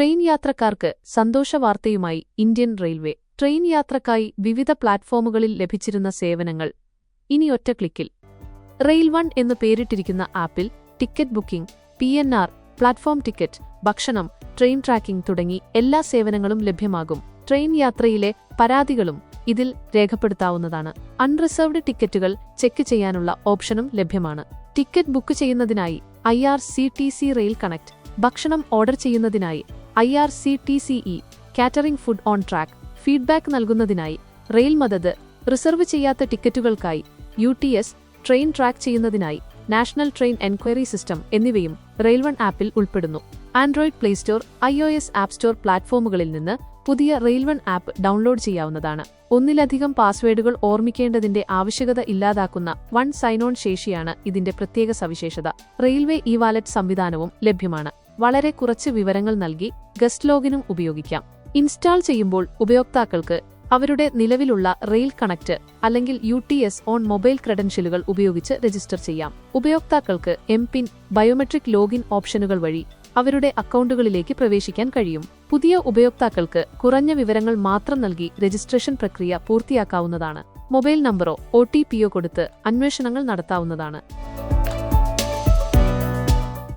Train യാത്രക്കാർക്ക് സന്തോഷവാർത്തയുമായി Indian railway. Train യാത്രക്കായി വിവിധ പ്ലാറ്റ്ഫോമുകളിൽ ലഭിച്ചിരുന്ന സേവനങ്ങൾ. ഇനി ഒറ്റ ക്ലിക്കിൽ. റെയിൽ വൺ എന്ന് പേരിട്ടിരിക്കുന്ന ആപ്പിൽ ticket booking P N R platform ticket ഭക്ഷണം ട്രെയിൻ ട്രാക്കിംഗ് തുടങ്ങി എല്ലാ സേവനങ്ങളും ലഭ്യമാകും. ട്രെയിൻ യാത്രയിലെ പരാതികളും ഇതിൽ രേഖപ്പെടുത്താവുന്നതാണ്. അൺറിസർവ്ഡ് ടിക്കറ്റുകൾ ചെക്ക് ചെയ്യാനുള്ള ഓപ്ഷനും ലഭ്യമാണ്. ടിക്കറ്റ് ബുക്ക് ചെയ്യുന്നതിനായി I R C T C rail connect. ഭക്ഷണം ഓർഡർ ചെയ്യുന്നതിനായി I R C T C e catering food on track feedback നൽകുന്നതിനായി റെയിൽ മദത് റിസർവ് ചെയ്യാത്ത ടിക്കറ്റുകൾക്കായി U T S train track ചെയ്യുന്നതിനായി നാഷണൽ ട്രെയിൻ എൻക്വയറി സിസ്റ്റം എന്നിവയും RailOne ആപ്പിൽ ഉൾപ്പെടുന്നു. Android Play Store I O S App Store പ്ലാറ്റ്ഫോമുകളിൽ നിന്ന് പുതിയ RailOne app download ചെയ്യാവുന്നതാണ്. ഒന്നിലധികം പാസ്വേഡുകൾ ഓർമ്മിക്കേണ്ടതിന്റെ ആവശ്യകത ഇല്ലാതാക്കുന്ന വൺ സൈൻ ഓൺ ശേഷിയാണ് ഇതിന്റെ പ്രത്യേക സവിശേഷത. റെയിൽവേ ഇ വാലറ്റ് സംവിധാനവും ലഭ്യമാണ്. വളരെ കുറച്ച് വിവരങ്ങൾ നൽകി ഗസ്റ്റ് ലോഗിനും ഉപയോഗിക്കാം. ഇൻസ്റ്റാൾ ചെയ്യുമ്പോൾ ഉപയോക്താക്കൾക്ക് അവരുടെ നിലവിലുള്ള റെയിൽ കണക്ട് അല്ലെങ്കിൽ U T S on mobile ക്രെഡൻഷ്യലുകൾ ഉപയോഗിച്ച് രജിസ്റ്റർ ചെയ്യാം. ഉപയോക്താക്കൾക്ക് എം പിൻ ബയോമെട്രിക് ലോഗിൻ ഓപ്ഷനുകൾ വഴി അവരുടെ അക്കൗണ്ടുകളിലേക്ക് പ്രവേശിക്കാൻ കഴിയും. പുതിയ ഉപയോക്താക്കൾക്ക് കുറഞ്ഞ വിവരങ്ങൾ മാത്രം നൽകി രജിസ്ട്രേഷൻ പ്രക്രിയ പൂർത്തിയാക്കാവുന്നതാണ്. മൊബൈൽ നമ്പറോ ഒ ടി പിയോ കൊടുത്ത് അന്വേഷണങ്ങൾ നടത്താവുന്നതാണ്.